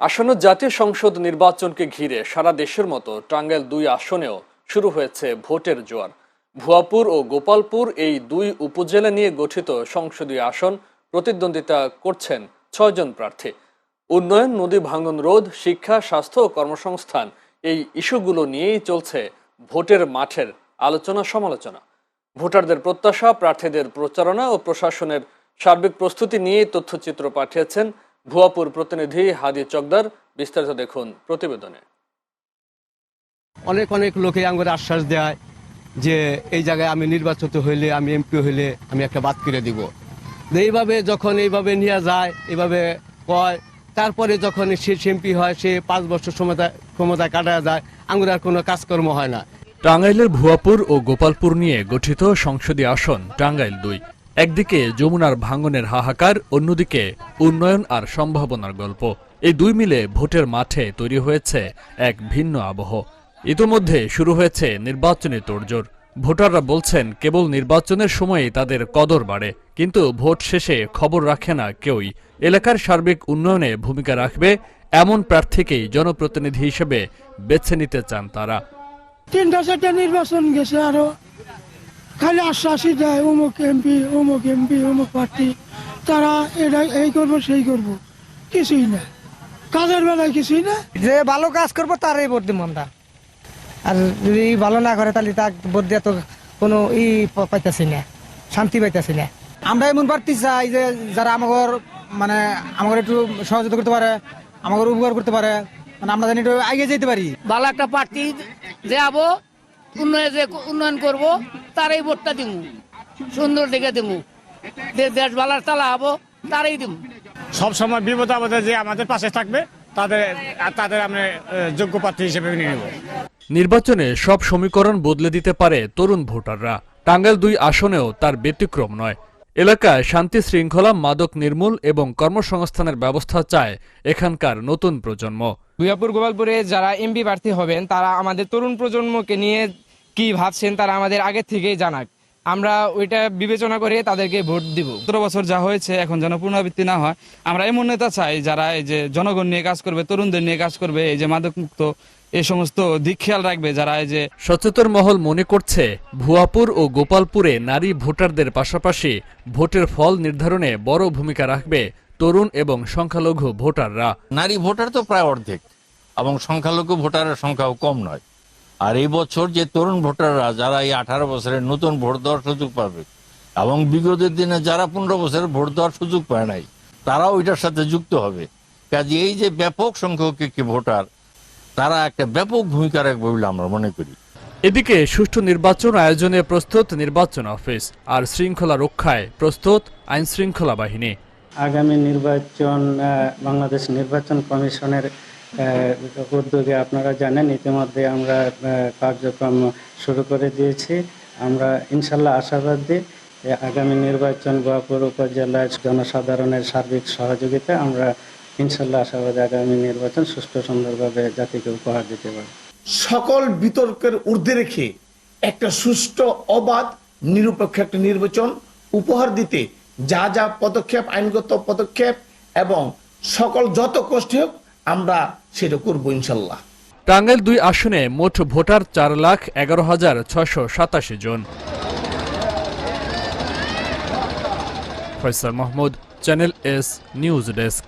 আসন্ন জাতীয় সংসদ নির্বাচনকে ঘিরে সারা দেশের মতো টাঙ্গাইল দুই আসনেও শুরু হয়েছে ভোটের জোয়ার। ভুয়াপুর ও গোপালপুর এই দুই উপজেলা নিয়ে গঠিত সংসদীয় আসন প্রতিদ্বন্দ্বিতা করছেন ছয়জন প্রার্থী। উন্নয়ন, নদী ভাঙন রোধ, শিক্ষা, স্বাস্থ্য ও কর্মসংস্থান এই ইস্যুগুলো নিয়েই চলছে ভোটের মাঠের আলোচনা সমালোচনা। ভোটারদের প্রত্যাশা, প্রার্থীদের প্রচারণা ও প্রশাসনের সার্বিক প্রস্তুতি নিয়ে তথ্যচিত্র পাঠিয়েছেন ভুয়াপুর প্রতিনিধি হাদি চকদার বিস্তারিত দেখুন প্রতিবেদনে। অনেক অনেক লোকে আঙ্গুরে আশ্বাস দেয় যে এই জায়গায় আমি নির্বাচিত হইলে আমি এমপি হইলে আমি একটা বাদ করে দিব। এইভাবে যখন এইভাবে নিয়ে যায় এইভাবে কয় তারপরে যখন সে এমপি হয় সে পাঁচ বছর ক্ষমতা ক্ষমতায় কাটা যায় আঙ্গুর আর কোনো কাজকর্ম হয় না। টাঙ্গাইলের ভুয়াপুর ও গোপালপুর নিয়ে গঠিত সংসদীয় আসন টাঙ্গাইল দুই। একদিকে যমুনার ভাঙনের হাহাকার, অন্যদিকে উন্নয়ন আর সম্ভাবনার গল্প। এই দুই মিলে ভোটের মাঠে তৈরি হয়েছে এক ভিন্ন আবহ। ইতোমধ্যে শুরু হয়েছে নির্বাচনী তোড়জোড়। ভোটাররা বলছেন, কেবল নির্বাচনের সময়ই তাদের কদর বাড়ে, কিন্তু ভোট শেষে খবর রাখে না কেউই। এলাকার সার্বিক উন্নয়নে ভূমিকা রাখবে এমন প্রার্থীকেই জনপ্রতিনিধি হিসেবে বেছে নিতে চান তারা। তিনটা চারটা নির্বাচন গেছে আরও। খালি আশ্বাসই দেয় অমুক এমপি অমুক এমপি অমুক প্রার্থী তারা এটা এই করব সেই করব। কিছুই না। কাজের বেলায় কিছুই না। যে ভালো কাজ করব তারই ভোট দিব আমরা। আর যদি ভালো না করে তাহলে তার ভোট দিয়ে তো কোনো ই পাইতাছি না শান্তি পাইতাছি না। আমরা এমন প্রার্থী চাই যে যারা আমাদের মানে আমাদের একটু সহযোগিতা করতে পারে আমাদের উপকার করতে পারে মানে আমরা জানি একটু আগে যেতে পারি। ভালো একটা প্রার্থী যে আবো উন্নয়ন যে উন্নয়ন করব তারই ভোটটা দিব সুন্দর দেখে দিব দেশ ভালো চালা হব তারই দিব সব সময় বিপদ আপদে যে আমাদের পাশে থাকবে তাদের তাদের আমরা যোগ্য প্রার্থী হিসেবে নেব। নির্বাচনে সব সমীকরণ বদলে দিতে পারে তরুণ ভোটাররা। টাঙ্গাইল দুই আসনেও তার ব্যতিক্রম নয়। এলাকায় শান্তি শৃঙ্খলা মাদক নির্মূল এবং কর্মসংস্থানের ব্যবস্থা চায় এখানকার নতুন প্রজন্ম। দুর্গাপুর গোপালপুরে যারা এমপি প্রার্থী হবেন তারা আমাদের তরুণ প্রজন্মকে নিয়ে কি ভাবছেন তারা আমাদের আগে থেকেই জানাক। আমরা ওইটা বিবেচনা করে তাদেরকে ভোট দিব। সতেরো বছর যা হয়েছে এখন যেন পুনরাবৃত্তি না হয়। আমরা এমন নেতা চাই যারা এই যে জনগণ নিয়ে কাজ করবে তরুণদের নিয়ে কাজ করবে এই যে মাদক মুক্ত এই সমস্ত দিক খেয়াল রাখবে যারা এই যে সচেতন মহল মনে করছে ভুয়াপুর ও গোপালপুরে নারী ভোটারদের পাশাপাশি ভোটের ফল নির্ধারণে বড় ভূমিকা রাখবে তরুণ এবং সংখ্যালঘু ভোটাররা। নারী ভোটার তো প্রায় অর্ধেক এবং সংখ্যালঘু ভোটারের সংখ্যাও কম নয়। আর এই বছর যে তরুণ ভোটাররা যারা এই আঠারো বছরের নতুন ভোট দেওয়ার সুযোগ পাবে এবং বিগত দিনে যারা পনেরো বছরের ভোট দেওয়ার সুযোগ পায় নাই তারাও ওইটার সাথে যুক্ত হবে। কাজে এই যে ব্যাপক সংখ্যক একটি ভোটার তারা একটা ব্যাপক ভূমিকা রাখবে বলে আমরা মনে করি। এদিকে সুষ্ঠু নির্বাচন আয়োজনে প্রস্তুত নির্বাচন অফিস আর শৃঙ্খলা রক্ষায় প্রস্তুত আইন শৃঙ্খলা বাহিনী। আগামী নির্বাচন বাংলাদেশ নির্বাচন কমিশনের উদ্যোগে আপনারা জানেন, ইতিমধ্যে আমরা কার্যক্রম শুরু করে দিয়েছি। আমরা ইনশাল্লাহ আশাবাদী আগামী নির্বাচন গোয়াপুর উপজেলার জনসাধারণের সার্বিক সহযোগিতা আমরা ইনশাল্লাহ আশাবাদী আগামী নির্বাচন সুষ্ঠু সুন্দরভাবে জাতিকে উপহার দিতে পারি সকল বিতর্কের ঊর্ধ্বে রেখে একটা সুষ্ঠু, অবাধ, নিরপেক্ষ একটা নির্বাচন উপহার দিতে যা যা পদক্ষেপ, আইনগত পদক্ষেপ এবং সকল যত কষ্ট হোক আমরা সেটা করব ইনশাল্লাহ। টাঙ্গাইল দুই আসনে মোট ভোটার চার লাখ এগারো হাজার ছশো সাতাশি জন। Faisal Mahmud, channel S news desk.